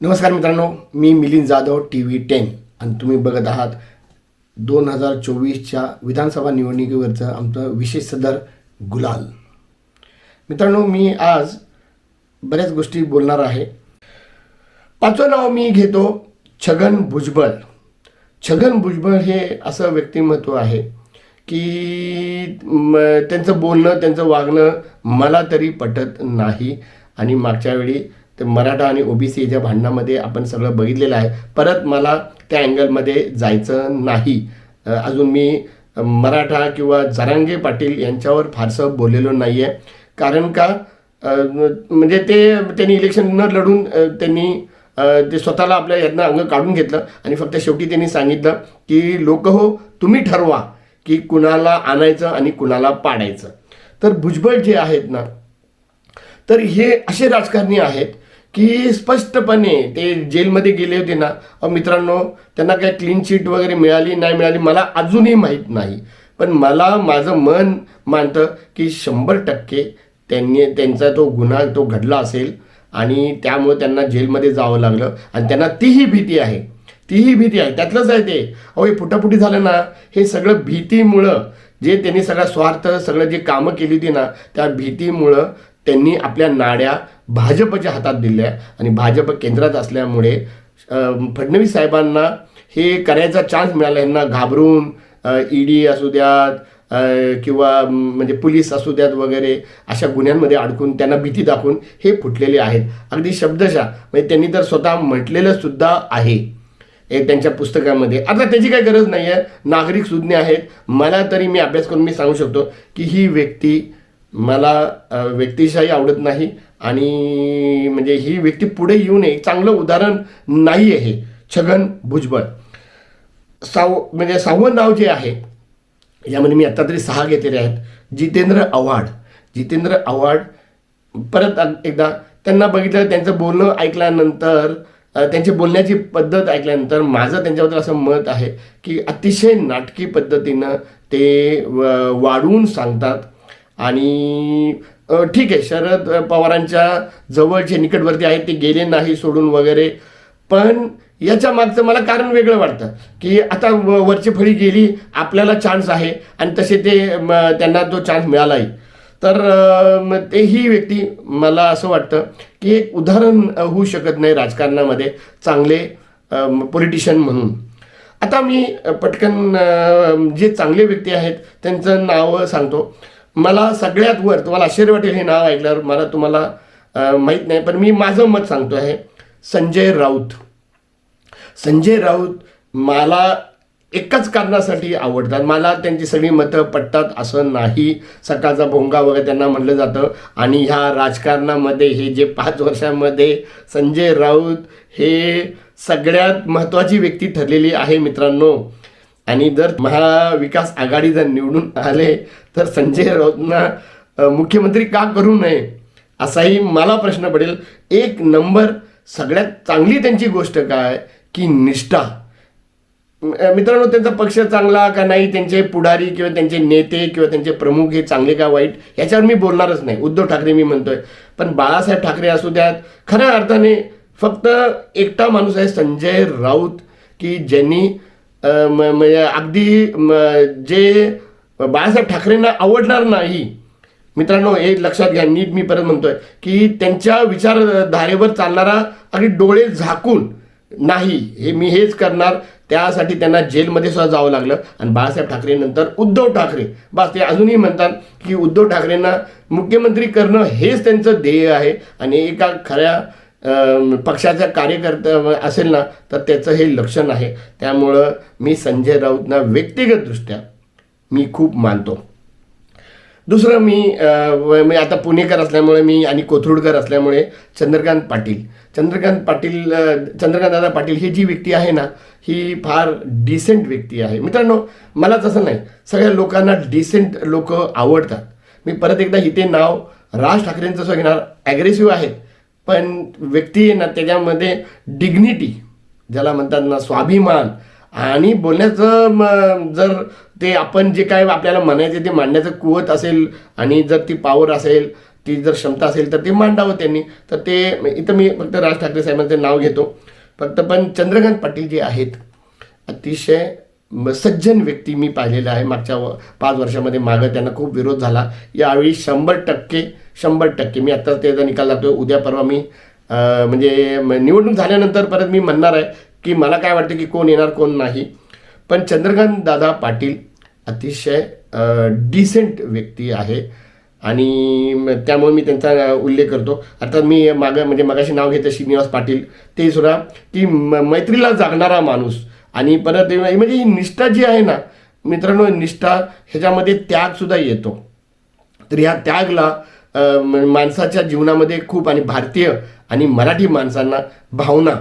नमस्कार मित्रांनो मी Milind Jadhav T V ten. आणि तुम्ही बघत आहात दोन हजार चोवीसच्या विधानसभा निवडणुकीवरचं आमचं विशेष सदर गुलाल. मित्रांनो मी आज बऱ्याच गोष्टी बोलणार आहे. पाचवं नाव मी घेतो छगन भुजबळ. छगन भुजबळ हे असं व्यक्तिमत्व आहे की त्यांचं बोलणं त्यांचं वागणं मला तरी पटत नाही. आणि मागच्या वेळी ते मराठा आणि ओबीसीच्या भांडणामध्ये आपण सगळं बघितलेलं आहे परत मला त्या अँगलमध्ये जायचं नाही. अजून मी मराठा किंवा जरांगे पाटील यांच्यावर फारसं बोललेलो नाही आहे कारण का म्हणजे ते त्यांनी इलेक्शन न लढून त्यांनी ते स्वतःला आपल्या यातनं अंग काढून घेतलं आणि फक्त शेवटी त्यांनी सांगितलं की लोक हो तुम्ही ठरवा की कुणाला आणायचं आणि कुणाला पाडायचं. तर भुजबळ जे आहेत ना तर हे असे राजकारणी आहेत की स्पष्टपणे ते जेलमध्ये गेले होते ना अहो मित्रांनो त्यांना काय क्लीन शीट वगैरे मिळाली नाही मिळाली मला अजूनही माहीत नाही. पण मला माझं मन मानतं की शंभर टक्के त्यांनी त्यांचा तो गुन्हा तो घडला असेल आणि त्यामुळे त्यांना जेलमध्ये जावं लागलं आणि त्यांना तीही भीती आहे. तीही भीती आहे. त्यातलंच आहे ते. अहो हे फुटाफुटी झालं ना हे सगळं भीतीमुळं जे त्यांनी सगळा स्वार्थ सगळं जे कामं केली होती ना त्या भीतीमुळं त्यांनी आपल्या नाड्या भाजपच्या हातात दिल्या आणि भाजप केंद्रात असल्यामुळे फडणवीस साहेबांना हे करायचा चान्स मिळाला. यांना घाबरून ईडी असू द्यात किंवा म्हणजे पोलीस असू द्यात वगैरे अशा गुन्ह्यांमध्ये अडकून त्यांना भीती दाखवून हे फुटलेले आहेत. अगदी शब्दशः म्हणजे त्यांनी तर स्वतः म्हटलेलं सुद्धा आहे. एक त्यांच्या पुस्तकामध्ये. आता त्याची काही गरज नाही आहे नागरिक सुज्ञ आहेत. मला तरी मी अभ्यास करून मी सांगू शकतो की ही व्यक्ती मला व्यक्तिशाही आवडत नाही. आणि म्हणजे ही व्यक्ती पुढे येऊ नये. चांगलं उदाहरण नाही आहे. हे छगन भुजबळ. साव म्हणजे सहावं नाव जे आहे यामध्ये मी आत्ता तरी सहा घेतलेले आहेत. जितेंद्र आव्हाड. जितेंद्र आव्हाड परत एकदा त्यांना बघितलं त्यांचं बोलणं ऐकल्यानंतर त्यांची बोलण्याची पद्धत ऐकल्यानंतर माझं त्यांच्याबद्दल असं मत आहे की अतिशय नाटकी पद्धतीनं ते व- वाढवून सांगतात. आणि ठीक आहे शरद पवारांच्या जवळचे निकटवर्ती आहेत ते गेले नाही सोडून वगैरे. पण याच्या मागचं मला कारण वेगळं वाटतं की आता व- वरची फळी गेली आपल्याला चान्स आहे आणि तसे ते त्यांना तो चान्स मिळालाही. तर ते ही व्यक्ती मला असं वाटतं की एक उदाहरण होऊ शकत नाही राजकारणामध्ये चांगले पॉलिटिशियन म्हणून. आता मी पटकन जे चांगले व्यक्ती आहेत त्यांचं नाव सांगतो. मला सगळ्यात वर तुम्हाला आश्चर्य वाटेल हे नाव ऐकल्यावर मला तुम्हाला माहीत नाही पण मी माझं मत सांगतो आहे. संजय राऊत. संजय राऊत मला एकाच कारणासाठी आवडतात. मला त्यांची सगळी मतं पटतात असं नाही. सकाळचा भोंगा वगैरे त्यांना म्हणलं जातं. आणि ह्या राजकारणामध्ये हे जे पाच वर्षामध्ये संजय राऊत हे सगळ्यात महत्त्वाची व्यक्ती ठरलेली आहे मित्रांनो. आणि जर महाविकास आघाडी जर निवडून आले तर संजय राऊतना मुख्यमंत्री का करू नये? असाही मला प्रश्न पडेल. एक नंबर सगळ्यात चांगली त्यांची गोष्ट काय? की निष्ठा. मित्रांनो त्यांचा पक्ष चांगला का नाही? त्यांचे पुढारी किंवा त्यांचे नेते किंवा त्यांचे प्रमुख हे चांगले का वाईट? याच्यावर मी बोलणारच नाही. उद्धव ठाकरे मी म्हणतोय. पण बाळासाहेब ठाकरे असू द्यात खऱ्या अर्थाने फक्त एकटा माणूस आहे संजय राऊत की ज्यांनी म्हणजे अगदी म, जे बाळासाहेब ठाकरेंना आवडणार नाही मित्रांनो हे लक्षात घ्या. नीट मी परत म्हणतोय की त्यांच्या विचारधारेवर चालणारा अगदी डोळे झाकून नाही हे मी हेच करणार. त्यासाठी त्यांना जेलमध्ये सुद्धा जावं लागलं. आणि बाळासाहेब ठाकरे नंतर उद्धव ठाकरे. बस ते अजूनही म्हणतात की उद्धव ठाकरेंना मुख्यमंत्री करणं हेच त्यांचं ध्येय आहे. आणि एका खऱ्या पक्षाचा कार्यकर्ता असेल ना तर त्याचं हे लक्षण आहे. त्यामुळं मी संजय राऊतना व्यक्तिगतदृष्ट्या मी खूप मानतो. दुसरं मी मी आता पुणेकर असल्यामुळे मी आणि कोथरूडकर असल्यामुळे चंद्रकांत पाटील. चंद्रकांत पाटील चंद्रकांतदादा चंद्रकांत दादा पाटील ही जी व्यक्ती आहे ना ही फार डिसेंट व्यक्ती आहे. मित्रांनो मला तसं नाही. सगळ्या लोकांना डिसेंट लोक आवडतात. मी परत एकदा इथे नाव राज ठाकरेंचं घेणार. ॲग्रेसिव्ह आहेत. पण व्यक्ती ना त्याच्यामध्ये डिग्निटी ज्याला म्हणतात ना स्वाभिमान. आणि बोलण्याचं जर ते आपण जे काय आपल्याला म्हणायचे ते मांडण्याचं कुवत असेल आणि जर ती पावर असेल ती जर क्षमता असेल तर ते मांडावं त्यांनी. तर ते इथं मी फक्त राज ठाकरे साहेबांचं नाव घेतो. फक्त पण चंद्रकांत पाटील जे आहेत अतिशय म- सज्जन व्यक्ती मी पाहिलेलं आहे. मागच्या व- पाच वर्षामध्ये मागं त्यांना खूप विरोध झाला. यावेळी शंभर टक्के शंभर टक्के. मी आत्ताच त्याचा निकाल लागतो उद्या परवा मी म्हणजे निवडणूक झाल्यानंतर परत मी म्हणणार आहे की मला काय वाटतं की कोण येणार कोण नाही. पण चंद्रकांत दादा पाटील अतिशय डिसेंट व्यक्ती आहे. आणि त्यामुळे मी त्यांचा उल्लेख करतो. अर्थात मी मागं म्हणजे मगाशी नाव घेतं श्रीनिवास पाटील. ते सुद्धा की म- मैत्रीला जागणारा माणूस. आणि परत म्हणजे ही निष्ठा जी आहे ना मित्रांनो निष्ठा ह्याच्यामध्ये त्यागसुद्धा येतो. तर ह्या त्यागला माणसाच्या जीवनामध्ये खूप आणि भारतीय आणि मराठी माणसांना भावना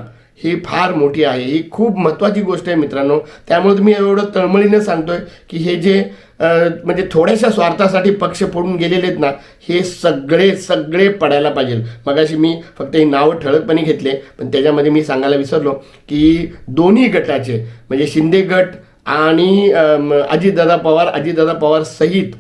ही फार मोठी आहे. ही खूप महत्त्वाची गोष्ट आहे मित्रांनो. त्यामुळे तुम्ही एवढं तळमळीने सांगतोय की हे जे म्हणजे थोड्याशा स्वार्थासाठी पक्ष पडून गेलेले आहेत ना हे सगळे सगळे पडायला पाहिजे मगाशी मी फक्त हे नावं ठळकपणे घेतले पण त्याच्यामध्ये मी सांगायला विसरलो की दोन्ही गटाचे म्हणजे शिंदे गट आणि अजितदादा पवार अजितदादा पवार सहित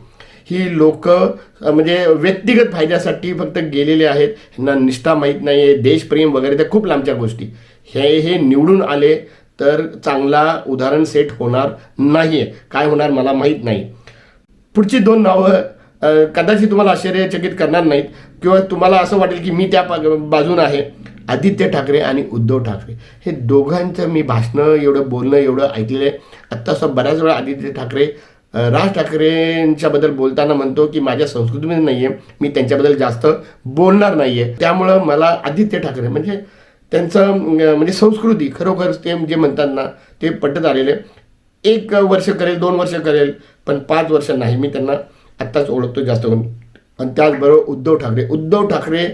ही लोक म्हणजे व्यक्तिगत फायद्यासाठी फक्त गेलेले आहेत. ह्यांना निष्ठा माहीत नाही आहे देशप्रेम वगैरे त्या खूप लांबच्या गोष्टी. हे हे निवडून आले तर चांगला उदाहरण सेट होणार नाही आहे काय होणार मला माहीत नाही. पुढची दोन नावं कदाचित तुम्हाला आश्चर्यचकित करणार नाहीत किंवा तुम्हाला असं वाटेल की मी त्या बाजून आहे. आदित्य ठाकरे आणि उद्धव ठाकरे. हे दोघांचं मी भाषणं एवढं बोलणं एवढं ऐकलेलं आहे. आत्ता असं बऱ्याच वेळा आदित्य ठाकरे राज ठाकरेंच्याबद्दल बोलताना म्हणतो की माझ्या संस्कृतीमध्ये नाही आहे मी त्यांच्याबद्दल जास्त बोलणार नाही आहे त्यामुळं मला आदित्य ठाकरे म्हणजे त्यांचं म्हणजे संस्कृती खरोखर ते जे म्हणतात ना ते पटत आलेले. एक वर्ष करेल दोन वर्ष करेल पण पाच वर्ष नाही. मी त्यांना आत्ताच ओळखतो जास्त करून. आणि त्याचबरोबर उद्धव ठाकरे. उद्धव ठाकरे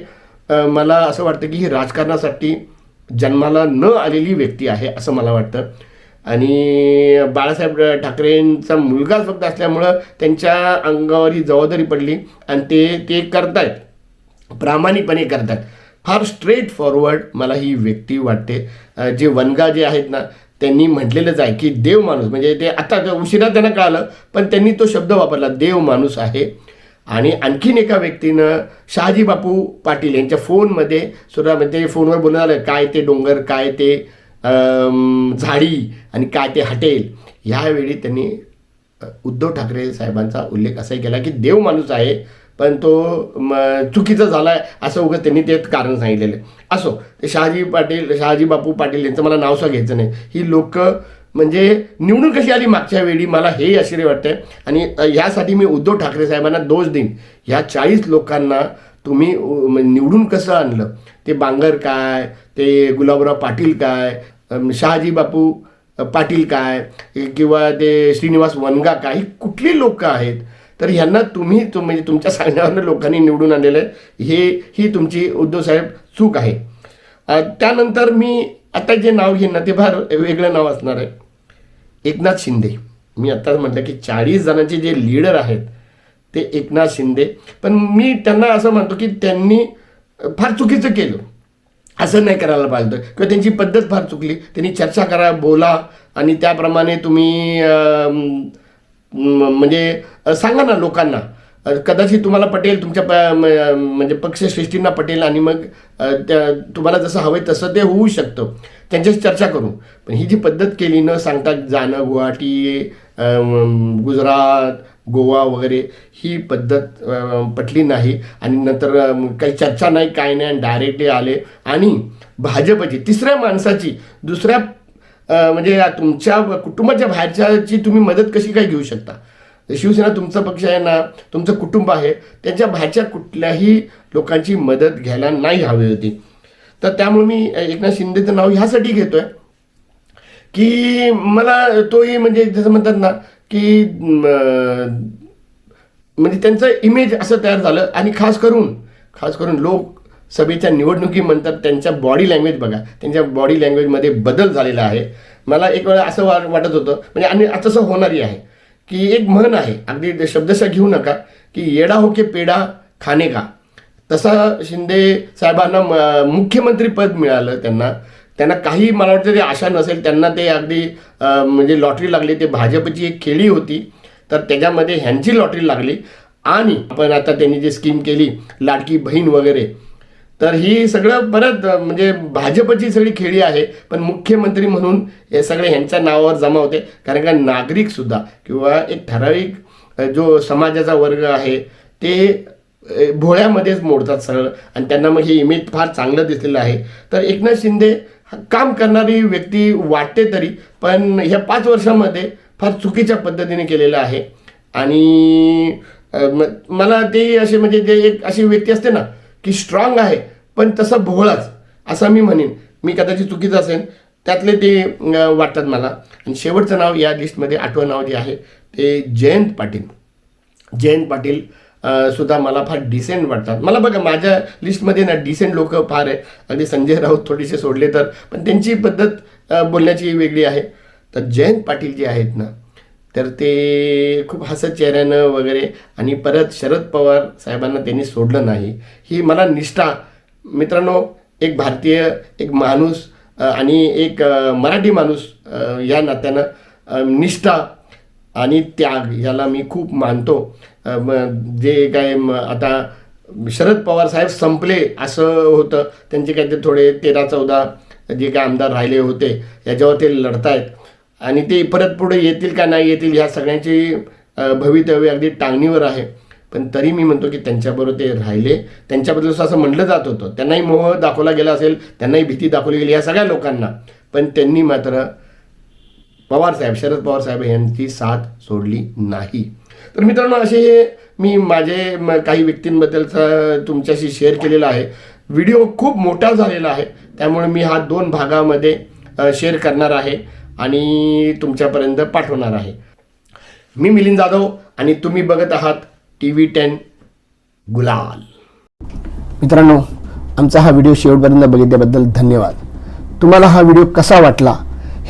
मला असं वाटतं की ही राजकारणासाठी जन्माला न आलेली व्यक्ती आहे असं मला वाटतं. आणि बाळासाहेब ठाकरेंचा मुलगाच फक्त असल्यामुळं त्यांच्या अंगावर ही जबाबदारी पडली आणि ते ते करतायत. प्रामाणिकपणे करतात फार स्ट्रेट फॉरवर्ड मला ही व्यक्ती वाटते. जे वनगा जे आहेत ना त्यांनी म्हटलेलंच आहे की देव माणूस म्हणजे ते आता उशिरा त्यांना कळालं पण त्यांनी तो शब्द वापरला देव माणूस आहे. आणि आणखीन एका व्यक्तीनं शहाजी बापू पाटील यांच्या फोनमध्ये सुद्धा म्हणजे फोनवर बोलणं आलं काय ते डोंगर काय ते झाडी आणि काय ते हटेल ह्यावेळी त्यांनी उद्धव ठाकरे साहेबांचा उल्लेख असाही केला की देव माणूस आहे पण तो म, चुकीचा झाला आहे असं उगं त्यांनी ते कारण सांगितलेलं आहे. असो ते शहाजी पाटील शहाजी बापू पाटील यांचं मला नावसा घ्यायचं नाही. ही लोक म्हणजे निवडून कशी आली मागच्या वेळी मला हे आश्चर्य वाटतंय. आणि ह्यासाठी मी उद्धव ठाकरे साहेबांना दोष देईन. ह्या चाळीस लोकांना तुम्ही म्हणजे निवडून कसं आणलं? ते बांगर काय? ते गुलाबराव पाटील काय? शहाजी बापू पाटील काय? किंवा ते श्रीनिवास वनगा काय? ही कुठली लोकं आहेत? तर ह्यांना तुम्ही म्हणजे तुमच्या सांगण्यावरनं लोकांनी निवडून आणलेलं आहे हे ही तुमची उद्धवसाहेब चूक आहे. त्यानंतर मी आता जे नाव घेईन ना ते फार वेगळं नाव असणार आहे. एकनाथ शिंदे. मी आत्ताच म्हटलं की चाळीस जणांचे जे लीडर आहेत ते एकनाथ शिंदे. पण मी त्यांना असं म्हणतो की त्यांनी फार चुकीचं केलं. असं नाही करायला पाहिजे किंवा त्यांची पद्धत फार चुकली. त्यांनी चर्चा करा बोला. आणि त्याप्रमाणे तुम्ही म्हणजे सांगा ना लोकांना. कदाचित तुम्हाला पटेल तुमच्या प म्हणजे पक्षश्रेष्ठींना पटेल आणि मग त्या तुम्हाला जसं हवं आहे तसं ते होऊ शकतं. त्यांच्याशी चर्चा करू. पण ही जी पद्धत केली न सांगता जाणं गुवाहाटी गुजरात गोवा वगैरे ही पद्धत पटली नाही. आणि नंतर काही चर्चा नाही काय नाही डायरेक्टली आले. आणि भाजपची तिसऱ्या माणसाची दुसऱ्या म्हणजे तुमच्या कुटुंबाच्या बाहेरच्याची तुम्ही मदत कशी काय घेऊ शकता? शिवसेना तुमचा पक्ष आहे ना तुमचं कुटुंब आहे त्यांच्या बाहेरच्या कुठल्याही लोकांची मदत घ्यायला नाही हवी होती. तर त्यामुळे मी एकनाथ शिंदेचं नाव ह्यासाठी घेतोय की मला तोही म्हणजे जसं म्हणतात ना की म्हणजे त्यांचं इमेज असं तयार झालं. आणि खास करून खास करून लोक सभेच्या म्हणतात त्यांच्या बॉडी लँग्वेज बघा. त्यांच्या बॉडी लँग्वेजमध्ये बदल झालेला आहे. मला एक वेळा असं वा वाटत होतं म्हणजे आणि तसं होणारही आहे की एक म्हण आहे अगदी शब्दशः घेऊ नका की येडा हो के पेडा खाणे का? तसा शिंदे साहेबांना मुख्यमंत्रीपद मिळालं त्यांना. त्यांना काही मला वाटतं ते आशा नसेल त्यांना ते अगदी म्हणजे लॉटरी लागली ते भाजपची एक खेळी होती तर त्याच्यामध्ये ह्यांची लॉटरी लागली. आणि आपण आता त्यांनी जी स्कीम केली लाडकी बहीण वगैरे तर ही सगळं परत म्हणजे भाजपची सगळी खेळी आहे पण मुख्यमंत्री म्हणून हे सगळे ह्यांच्या नावावर जमा होते. कारण का नागरिकसुद्धा किंवा एक ठराविक जो समाजाचा वर्ग आहे ते भोळ्यामध्येच मोडतात सगळं. आणि त्यांना मग हे इमेज फार चांगलं दिसलेलं आहे. तर एकनाथ शिंदे काम करणारी व्यक्ती वाटते तरी पण ह्या पाच वर्षामध्ये फार चुकीच्या पद्धतीने केलेलं आहे. आणि मला ते असे म्हणजे जे एक अशी व्यक्ती असते ना की स्ट्रॉंग आहे पण तसा भोळाच असं मी म्हणेन. मी कदाचित चुकीचं असेल त्यातले ते वाटतात मला. आणि शेवटचं नाव या लिस्टमध्ये आठवं नाव जे आहे ते जयंत पाटील. जयंत पाटील सुद्धा मला फार डिसेंट वाटतात. मला बघा माझ्या लिस्टमध्ये ना डिसेंट लोक फार आहे अगदी संजय राऊत थोडेसे सोडले तर पण त्यांची पद्धत बोलण्याची वेगळी आहे. तर जयंत पाटील जे आहेत ना तर ते खूप हसत चेहऱ्यानं वगैरे आणि परत शरद पवार साहेबांना त्यांनी सोडलं नाही. ही मला निष्ठा. मित्रांनो एक भारतीय एक माणूस आणि एक मराठी माणूस या नात्यानं निष्ठा आणि त्याग याला मी खूप मानतो. जे काय म- आता शरद पवार साहेब संपले असं होतं. त्यांचे काय ते थोडे तेरा चौदा जे काय आमदार राहिले होते याच्यावर ते लढतायत. आणि ते परत पुढे येतील का नाही येतील ह्या सगळ्यांची भवितव्य अगदी टांगणीवर आहे. पण तरी मी म्हणतो की त्यांच्याबरोबर ते राहिले. त्यांच्याबद्दल असं म्हटलं जात होतं. त्यांनाही मोह दाखवला गेला असेल त्यांनाही भीती दाखवली गेली या सगळ्या लोकांना. पण त्यांनी मात्र पवार साहेब शरद पवार साहेब यांची साथ सोडली नाही. तर मित्रांनो असे हे मी माझे म- काही व्यक्तींबद्दलचा तुमच्याशी शेअर केलेला आहे. व्हिडिओ खूप मोठा झालेला आहे. त्यामुळे मी हा दोन भागामध्ये शेअर करणार आहे आणि तुमच्यापर्यंत पाठवणार आहे. मी मिलिंद जाधव आणि तुम्ही बघत आहात टी व्ही टेन गुलाल. मित्रांनो आमचा हा व्हिडिओ शेवटपर्यंत बघितल्याबद्दल धन्यवाद. तुम्हाला हा व्हिडिओ कसा वाटला?